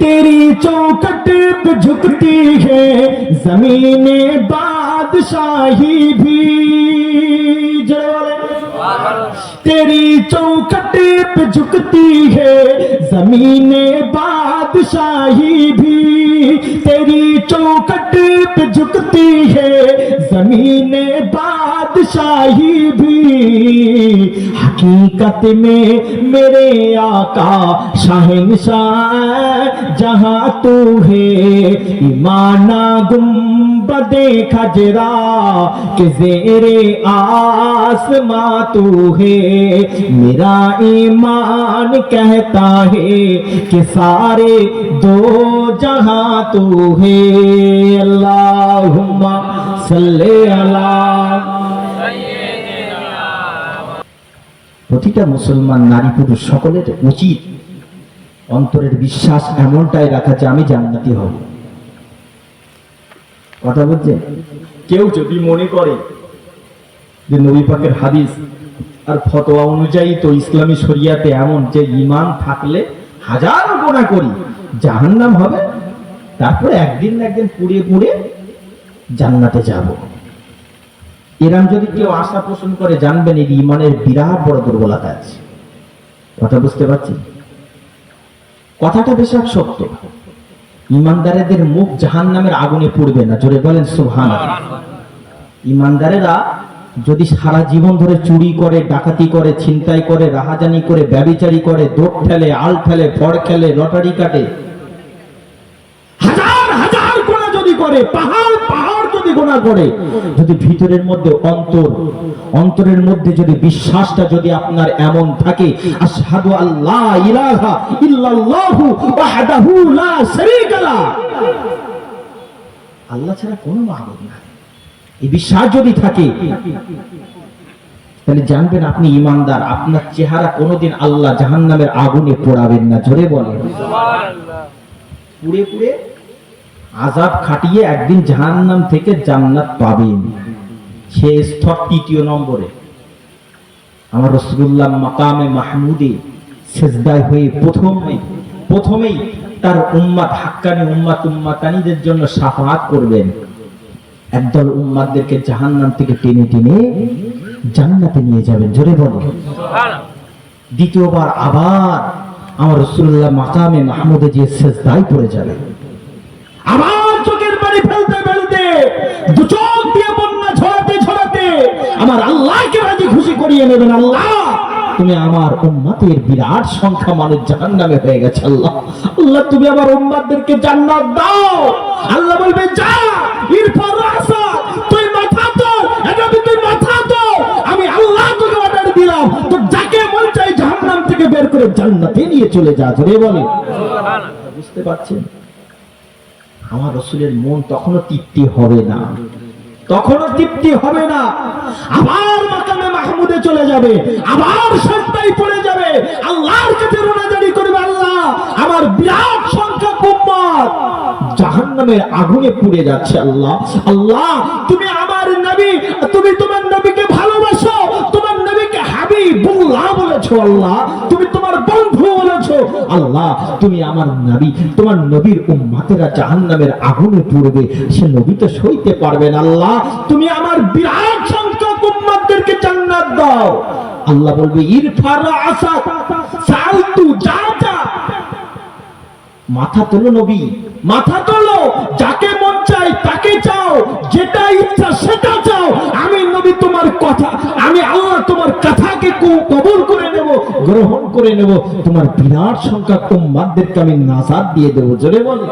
तेरी चौखट पे झुकती है, ज़मीन बादशाही भी। तेरी चौखट पे झुकती है, ज़मीन बादशाही भी। तेरी चौखट पे झुकती है, ज़मीन बादशाही भी। हकीकत में मेरे आका शहनशाह जहाँ तू है। ईमाना गुम्बदे खजरा, के जेरे आसमां तू है। मेरा ईमान कहता है कि सारे दो जहाँ तू है। अल्लाहुम्मा सल्ले अला প্রতিটা মুসলমান নারী পুরুষ সকলের উচিত অন্তরের বিশ্বাস এমনটাই রাখা যে আমি জান্নাতি হব। কথা বলছে কেউ যদি মনে করে যে নবী পাকের হাদিস আর ফতোয়া অনুযায়ী তো ইসলামী শরিয়াতে এমন যে ইমান থাকলে হাজার গোনা করি, জাহান্নাম হবে, তারপরে একদিন না একদিন পুড়ে পুড়ে জান্নাতে যাব। এরাম যদি কেউ আশা পোষণ করে, জানবেন এই ইমানের বিরাট বড় দুর্বলতা আছে। কথা বুঝতে পারছি কথাটা বেশ সত্য ইমানদারেদের মুখ জাহান নামের আগুনে পড়বে না। জোরে বলেন সুহান ইমানদারেরা যদি সারা জীবন ধরে চুরি করে, ডাকাতি করে, ছিনতাই করে, রাহাজানি করে, ব্যবিচারি করে দোট ঠেলে, আল ঠেলে, ফড় খেলে, লটারি কাটে, হাজার হাজার গোনা যদি করে, পাহাড় পাহাড় যদি গোনা করে যদি ভিতরের মধ্যে অন্তর অন্তরের মধ্যে যদি বিশ্বাসটা যদি আপনার এমন থাকে আশহাদু আল্লাহ ইলাহা ইল্লাল্লাহু ওয়াহদাহু লা শারীকা লা। আল্লাহ ছাড়া কোনো মাহবুব নাই। এই বিশ্বাস যদি থাকে তাহলে জানবেন আপনি ইমানদার আপনার চেহারা কোনোদিন আল্লাহ জাহান্নামের আগুনে পোড়াবেন না জোরে বলেন। পুড়ে পুড়ে আজাব খাটিয়ে একদিন জাহান্নাম থেকে জান্নাত পাবেন। সে স্তর তৃতীয় নম্বরে। আমার রসুল্লাহ মাকামে মাহমুদে সেজদায় হয়ে প্রথমে, প্রথমেই তার উম্মাত হাক্কানি উম্মাত উম্মাতানিদের জন্য সাফাহাত করবেন। একদল উম্মাদদেরকে জাহান্নাম থেকে টেনে টেনে জান্নাতে নিয়ে যাবেন। জোরে বলো। দ্বিতীয়বার আবার আমার রসুল্লাহ মাকামে মাহমুদে যে সেজদায় পড়ে যাবে আবার চোখের পানি ফেলতে ফেলতে দু চোখ দিয়ে বন্যা ঝরাতে ঝরাতে আমার আল্লাহকে রাজি খুশি করিয়ে নেবেন আল্লাহ। তুমি আমার উম্মাতের বিরাট সংখ্যা মানুষ জাহান নামে হয়ে গেছে আল্লাহ। আল্লাহ তুমি আমার উম্মাতদেরকে জান্নাত দাও। আল্লাহ বলবে যা ইরফান রাসা তুই মাথা তো এটা তুই মাথা তো আমি আল্লাহ তোকে অর্ডার দিলাম। তো যাকে মন চাই জাহান্নাম থেকে বের করে জান্নাতে নিয়ে চলে যা। ধরে বলে বুঝতে পারছেন? আমার রসুলের মন তখনও তৃপ্তি হবে না। তখনও তৃপ্তি হবে না। আবার মাকামে মাহমুদে চলে যাবে। আবার সত্তাই পড়ে যাবে। আল্লাহর কাছে রোনাজারি করবে আল্লাহ। আমার বিরাট সংখ্যক উম্মত। জাহান্নামের আগুনে পুড়ে যাচ্ছে আল্লাহ। আল্লাহ, তুমি আমার নবী, তুমি তোমার নবীকে ভালোবাসো। তোমার নবীকে হাবিবুল্লাহ বলেছ আল্লাহ। আল্লাহ, তুমি আমার নবী, তোমার নবীর উম্মাতেরা জাহান্নামের আগুনে পড়বে, সে নবী তো সইতে পারবেন আল্লাহ। তুমি আমার বিরাট সংখ্যক উম্মাতদেরকে জান্নাত দাও। আল্লাহ বলবে, ইরফার আসা সালতু যা যা মাথা তোলো নবী, মাথা তোলো, যাকে মন চাই তাকে চাও, যেটা ইচ্ছা সেটা চাও। আমি নবী তোমার কথা, আমি আল্লাহ তোমার কথাকে কবুল গ্রহণ করে নেব। তোমার বিরাট সংখ্যা তোমাদেরকে আমি নাজাদ দিয়ে দেবো। জোরে বলে।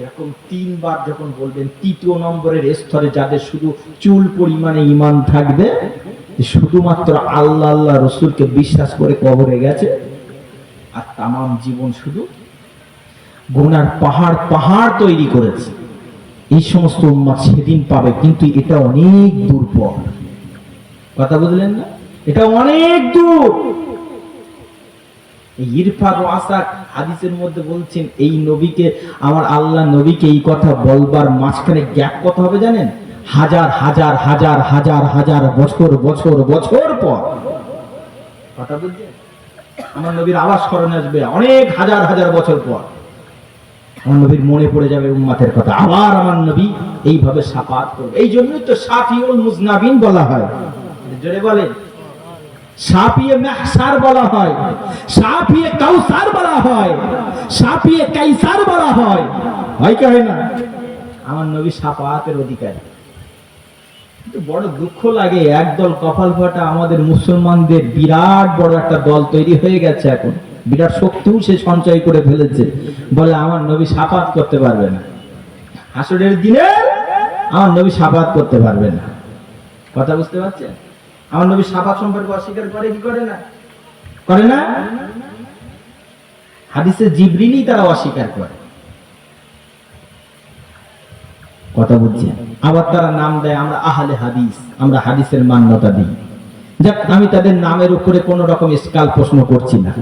এরকম তিনবার যখন বলবেন তৃতীয় নম্বরের স্তরে যাদের শুধু চুল পরিমাণে ইমান থাকবে যে শুধুমাত্র আল্লাহ আল্লাহ রসুলকে বিশ্বাস করে কবরে গেছে আর তামাম জীবন শুধু গোনার পাহাড় পাহাড় তৈরি করেছে। এই সমস্ত উম্মাদ সেদিন পাবে কিন্তু এটা অনেক দুর্বল কথা বুঝলেন না? এটা অনেক দূর। এই ইরফান ও আসাদ হাদিসের মধ্যে বলছেন, এই নবীকে, আমার আল্লাহ নবীকে এই কথা বলবার মাঝখানে গ্যাপ কত হবে জানেন? হাজার হাজার হাজার হাজার হাজার বছর বছর বছর পর। কথা বুঝছেন? আমার নবীর আওয়াজ স্মরণে আসবে অনেক হাজার হাজার বছর পর। আমার নবীর মনে পড়ে যাবে উম্মাতের কথা। আবার আমার নবী এইভাবে সাফাত করবে। এই জন্যই তো সাফিউল মুজনাবিন বলা হয়। জোরে বলেন। সাপিয়ে বলা হয় বলা হয় সাপিয়ে বলা হয়। হয় হয় না? আমার নবী বড় দুঃখ লাগে, একদল কপাল আমাদের মুসলমানদের বিরাট বড় একটা দল তৈরি হয়ে গেছে এখন। বিরাট শক্তিও সে সঞ্চয় করে ফেলেছে। বলে আমার নবী সাফাত করতে পারবে না। হাসরের দিনে আমার নবী সাফাত করতে পারবে না। কথা বুঝতে পারছেন? আমার নবী সাফাত সম্পর্কে অস্বীকার করে কি করে না? করে না? হাদিসে জিবরিনই তারা অস্বীকার করে। কথা বুঝছে আবার তারা নাম দেয়, আমরা আহলে হাদিস, আমরা হাদিসের মান্যতা দিই। যাক, আমি তাদের নামের উপরে কোনো রকম স্কাল প্রশ্ন করছি না।